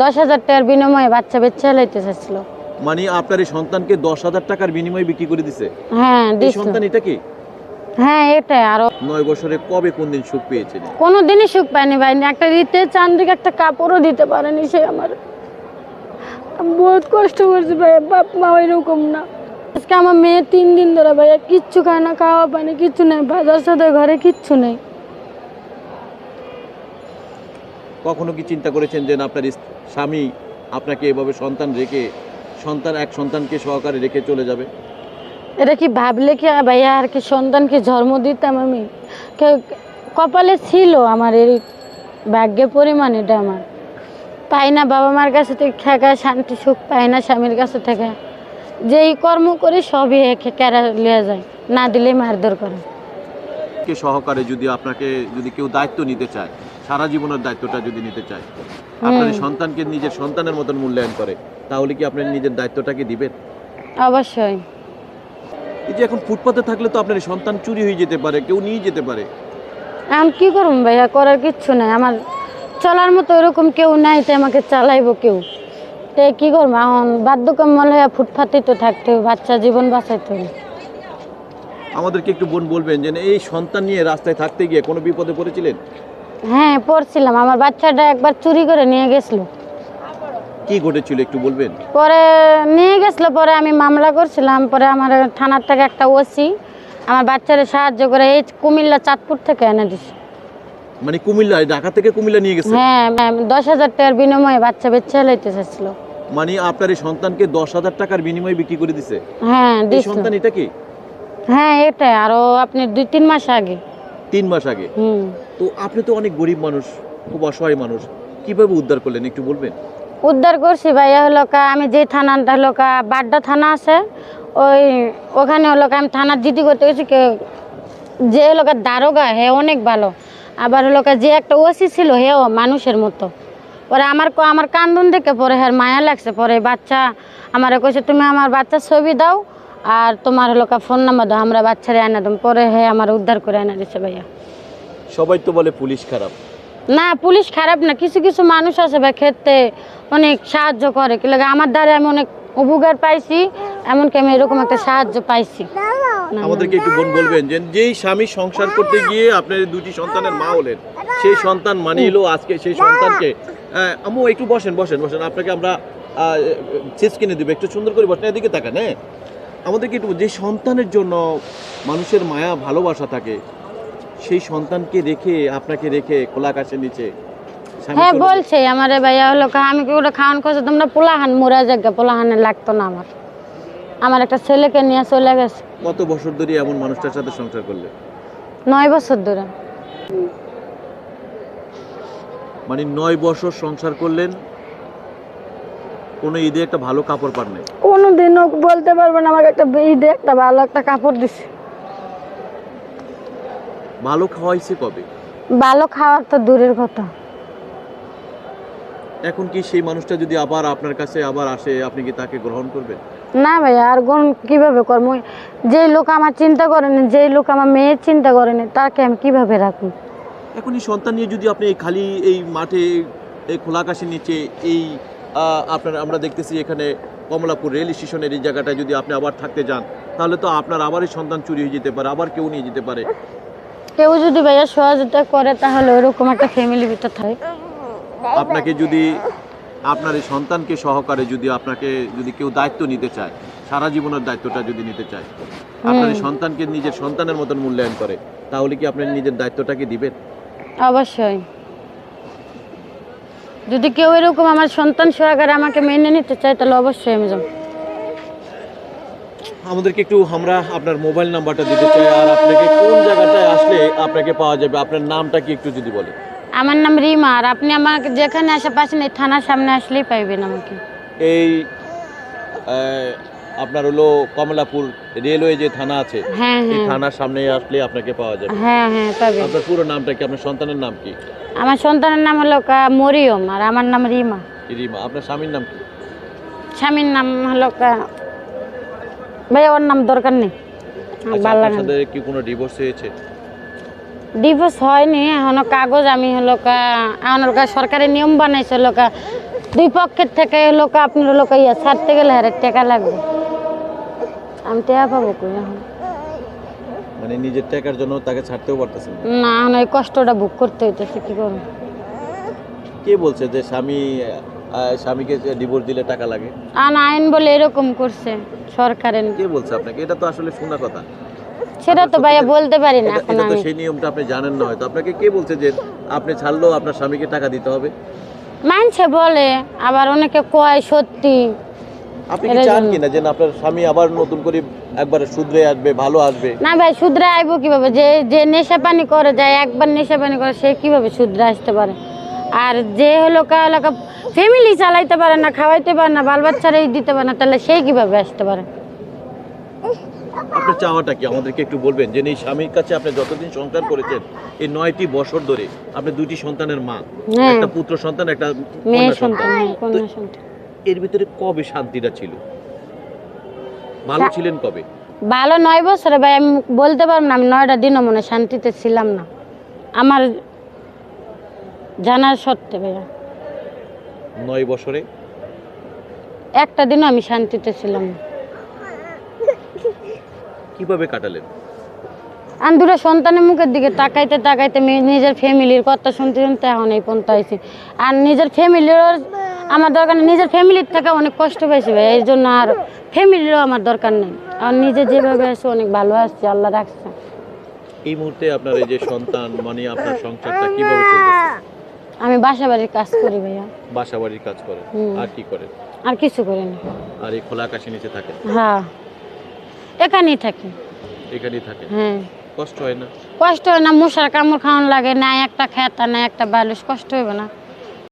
দশ হাজার টাকার বিনিময়ে বাচ্চা বেচে লাইতে চাচ্ছিল। মানে আপনার এই সন্তানকে দশ হাজার টাকার বিনিময়ে বিক্রি করে দিছে? হ্যাঁ এই দিছিল সন্তান এটা কি? হ্যাঁ এটাই। আরও নয় বছরে কবে কোন দিন সুখ পেয়েছেন? কোনো দিনই সুখ পাইনি ভাইনি একটা রীতে চান্দিক একটা কাপড়ও দিতে পারেনি সে আমার। আমি বহুত কষ্ট করছি ভাই। বাপ মা এরকম না। আজকে আমার মেয়ে তিন দিন ধরে ভাইয়া কিচ্ছু খায় না খাওয়া পানি কিচ্ছু নেই। বাজার সাথে ঘরে কিচ্ছু নেই। কখনো কি চিন্তা করেছেন যে না, আপনার স্বামী আপনাকে এভাবে সন্তান রেখে সন্তান এক সন্তানকে সহকারে রেখে চলে যাবে? এটা কি ভাবলে কি ভাইয়া আর কি সন্তানকে জন্ম দিতাম আমি? কপালে ছিল আমার এই ভাগ্যে পরিমাণ এটা আমার। পাই না বাবা মার কাছে থেকে খেকা শান্তি সুখ পাই না স্বামীর কাছে থেকে। যেই কর্ম করে সবই একে কেরা লিয়ে যায় না দিলেই মারধর করে। সহকারে যদি আপনাকে যদি কেউ দায়িত্ব নিতে চায় সারা জীবনের দায়িত্বটা যদি নিতে চায়। আপনার সন্তানকে নিজের সন্তানের মতন মূল্যায়ন করে তাহলে কি আপনি নিজের দায়িত্বটাকে দিবেন? অবশ্যই। এই যে এখন ফুটপাতে থাকলে তো আপনার সন্তান চুরি হয়ে যেতে পারে কেউ নিয়ে যেতে পারে। এখন কি করুন ভাইয়া? করার কিচ্ছু নাই। আমার চলার মতো এরকম কেউ নাই তো আমাকে চালাইবো কেউ। তো কি করব? এখন বাধ্যকম্মল হয়ে ফুটপাতেই তো থাকতে হবে বাচ্চা জীবন বাঁচাইতে হবে। আমাদেরকে একটু বোন বলবেন যে এই সন্তান নিয়ে রাস্তায় থাকতে গিয়ে কোনো বিপদে পড়েছিলেন? হ্যাঁ পড়ছিলাম। আমার বাচ্চাটা একবার চুরি করে নিয়ে গেছিল। কি ঘটেছিল একটু বলবেন? পরে নিয়ে গেছিল পরে আমি মামলা করছিলাম পরে আমার থানার থেকে একটা ওসি আমার বাচ্চারে সাহায্য করে এই কুমিল্লা চাঁদপুর থেকে এনে দিছে। মানে কুমিল্লা ঢাকা থেকে কুমিল্লা নিয়ে গেছে? হ্যাঁ ম্যাম দশ হাজার টাকার বিনিময়ে বাচ্চা বেচে লাইতে চাচ্ছিল মানে আপনার এই সন্তানকে দশ হাজার টাকার বিনিময়ে বিক্রি করে দিছে? হ্যাঁ সন্তান এটা কি? হ্যাঁ এটাই। আরও আপনি দুই তিন মাস আগে। তিন মাস আগে? হুম। তো আপনি তো অনেক গরিব মানুষ, খুব অসহায় মানুষ। কীভাবে উদ্ধার করলেন, একটু বলবেন? উদ্ধার করছি ভাইয়া হলো কা, আমি যে থানাটা হলো কা, বাড্ডা থানা আছে, ওই ওখানে হলো কা, আমি থানার জিডি করতে গেছি যে হলো কা দারোগা, হে অনেক ভালো। আবার হলো কা যে একটা ওসি ছিল, হেও মানুষের মতো। পরে আমার আমার কান্দন দেখে পরে হ্যাঁ মায়া লাগছে, পরে বাচ্চা আমার কইছে, তুমি আমার বাচ্চার ছবি দাও, আর তোমার হলো কা ফোন নাম্বার দাও, আমরা বাচ্চারে এনে দেবো পরে হে আমার উদ্ধার করে এনে দিছে ভাইয়া। সবাই তো বলে পুলিশ খারাপ। না পুলিশ খারাপ না কিছু কিছু মানুষ আছে বা ক্ষেত্রে অনেক সাহায্য করে। কি লাগে আমার দ্বারা আমি অনেক উপকার পাইছি এমনকি আমি এরকম একটা সাহায্য পাইছি। না, আমাদেরকে একটু বোন বলবেন যে যেই স্বামী সংসার করতে গিয়ে আপনার দুটি সন্তানের মা হলেন সেই সন্তান মানিয়ে এলো আজকে সেই সন্তানকে। আহ, আম্মু একটু বসেন বসেন বসেন আপনাকে আমরা চেস কিনে দেবো একটু সুন্দর করে বসেন এদিকে তাকান হ্যাঁ। আমাদেরকে একটু যে সন্তানের জন্য মানুষের মায়া ভালোবাসা থাকে সেই সন্তানকে রেখে আপনাকে রেখে খোলা আকাশের নিচে হ্যাঁ বলছে আমার ভাইয়া হলো কা- আমি কি ওটা খাওয়ান খাওয়াছে তোমরা পোলাহান মোরা জায়গা পোলাহানে লাগতো না আমার। আমার একটা ছেলেকে নিয়ে চলে গেছে। কত বছর ধরে এমন মানুষটার সাথে সংসার করলে? নয় বছর ধরে। মানে নয় বছর সংসার করলেন কোনো ঈদে একটা ভালো কাপড় পান নাই? কোনোদিনও বলতে পারবে না আমাকে একটা ঈদে একটা ভালো একটা কাপড় দিছে। ভালো খাওয়াইছে কবে? ভালো খাওয়ার তো দূরের কথা। এখন কি সেই মানুষটা যদি আবার আপনার কাছে আবার আসে আপনি কি তাকে গ্রহণ করবেন? না ভাই আর কোন কীভাবে করব? যেই লোক আমার চিন্তা করেনি যেই লোক আমার মেয়ের চিন্তা করেনি তাকে আমি কীভাবে রাখব? এখন এই সন্তান নিয়ে যদি আপনি খালি এই মাঠে এই খোলা আকাশের নিচে এই আপনার আমরা দেখতেছি এখানে কমলাপুর রেল স্টেশনের এই জায়গাটায় যদি আপনি আবার থাকতে যান তাহলে তো আপনার আবার এই সন্তান চুরি হয়ে যেতে পারে আবার কেউ নিয়ে যেতে পারে। কেউ যদি ভাইয়া সহযোগিতা করে তাহলে ওরকম একটা ফ্যামিলি ভিতর থাকে। আপনাকে যদি আপনার এই সন্তানকে সহকারে যদি আপনাকে যদি কেউ দায়িত্ব নিতে চায় সারা জীবনের দায়িত্বটা যদি নিতে চায় আপনার এই সন্তানকে নিজের সন্তানের মতন মূল্যায়ন করে তাহলে কি আপনি নিজের দায়িত্বটাকে দিবেন? অবশ্যই। যদি কেউ এরকম আমার সন্তান সহকারে আমাকে মেনে নিতে চায় তাহলে অবশ্যই আমি যাব। আমাদেরকে একটু আমরা আপনার মোবাইল নাম্বারটা দিতে চাই আর আপনাকে কোন জায়গাটায় আসলে আপনাকে পাওয়া যাবে? আপনার নামটা কি একটু যদি বলেন। আমার নাম রিমা আর আপনি আমাকে যেখানে আশেপাশে এই থানার সামনে আসলেই পাইবেন আমাকে। এই আপনার হলো কমলাপুর রেলওয়ে যে থানা আছে হ্যাঁ এই হ্যাঁ থানার সামনে আসলে আপনাকে পাওয়া যাবে। হ্যাঁ হ্যাঁ পাবেন আপনার পুরো নামটা কি? আপনার সন্তানের নাম কি? আমার সন্তানের নাম হলো কা- মরিয়ম আর আমার নাম রিমা। রিমা আপনার স্বামীর নাম কি? স্বামীর নাম হলো ভাই ওর নাম দরকার নেই। আমার আচ্ছা, ভালো লাগে সাথে কি কোনো ডিভোর্স হয়েছে? ডিভোর্স হয়নি এখনও কাগজ আমি হলো কা কা সরকারি নিয়ম বানাইছে হলো কা দুই পক্ষের থেকে লোক আপনার লোক ইয়া ছাড়তে গেলে হারে টাকা লাগবে। আমি টাকা পাবো কই এখন? মানে নিজের টাকার জন্য তাকে ছাড়তেও পারতেছেন না। না এখন এই কষ্টটা বুক করতে হইতেছে কি করব? কে বলছে যে স্বামী স্বামীকে ডিভোর্স দিলে টাকা লাগে? আন আইন বলে এরকম করছে সরকারের। কে বলছে আপনাকে? এটা তো আসলে শোনা কথা। সেটা তো ভাইয়া বলতে পারি না এখন আমি। সেই নিয়মটা আপনি জানেন না হয়তো। আপনাকে কে বলছে যে আপনি ছাড়লেও আপনার স্বামীকে টাকা দিতে হবে? মানছে বলে আবার অনেকে কয় সত্যি। আপনি কি চান। কিনা যে আপনার স্বামী আবার নতুন করে একবার শুধরে আসবে ভালো আসবে? না ভাই শুধরে আইবো কীভাবে? যে যে নেশা পানি করে যায় একবার নেশা পানি করে সে কীভাবে শুধরে আসতে পারে? আর যে হলো কা ফ্যামিলি চালাইতে পারে না খাওয়াইতে পারে না বাল বাচ্চারাই দিতে পারে না তাহলে সে কীভাবে আসতে পারে? আপনার চাওয়াটা কি? আমাদেরকে একটু বলবেন যে এই স্বামীর কাছে আপনি যতদিন সংসার করেছেন এই নয়টি বছর ধরে আপনি দুইটি সন্তানের মা হ্যাঁ। একটা পুত্র সন্তান একটা মেয়ে হ্যাঁ, সন্তান। এর ভিতরে কবে শান্তিটা ছিল? ভালো ছিলেন কবে? ভালো নয় বছরে ভাই আমি বলতে পারব না আমি নয়টা দিনও মনে শান্তিতে ছিলাম না। আমার জানার সত্ত্বে ভাইয়া। নয় বছরে? একটা দিনও আমি শান্তিতে ছিলাম না। কীভাবে কাটালেন? আর দুটো সন্তানের মুখের দিকে তাকাইতে তাকাইতে মি- নিজের ফ্যামিলির কথা শুনতে শুনতে এখন এই পর্যন্ত আইছি। আর নিজের ফ্যামিলির আমার দরকার নেই। নিজের ফ্যামিলির থেকে অনেক কষ্ট পাইছি ভাই এই জন্য আর ফ্যামিলিরও আমার দরকার নেই। আর নিজে যেভাবে আছে অনেক ভালো আসছে আল্লাহ রাখছে। এই মুহূর্তে আপনার এই যে সন্তান মানে আপনার সংসারটা কীভাবে চলতেছে? আমি বাসা বাড়ির কাজ করি ভাইয়া। বাসা বাড়ির কাজ করেন আর কি করেন আর কিছু করি না। আর এই খোলা আকাশের নিচে থাকেন হ্যাঁ। এখানেই থাকি। এখানেই থাকেন হ্যাঁ। কষ্ট হয় না? কষ্ট হয় না মশার কামড় খাওয়ান লাগে না একটা খেতা না একটা বালুশ কষ্ট হবে না।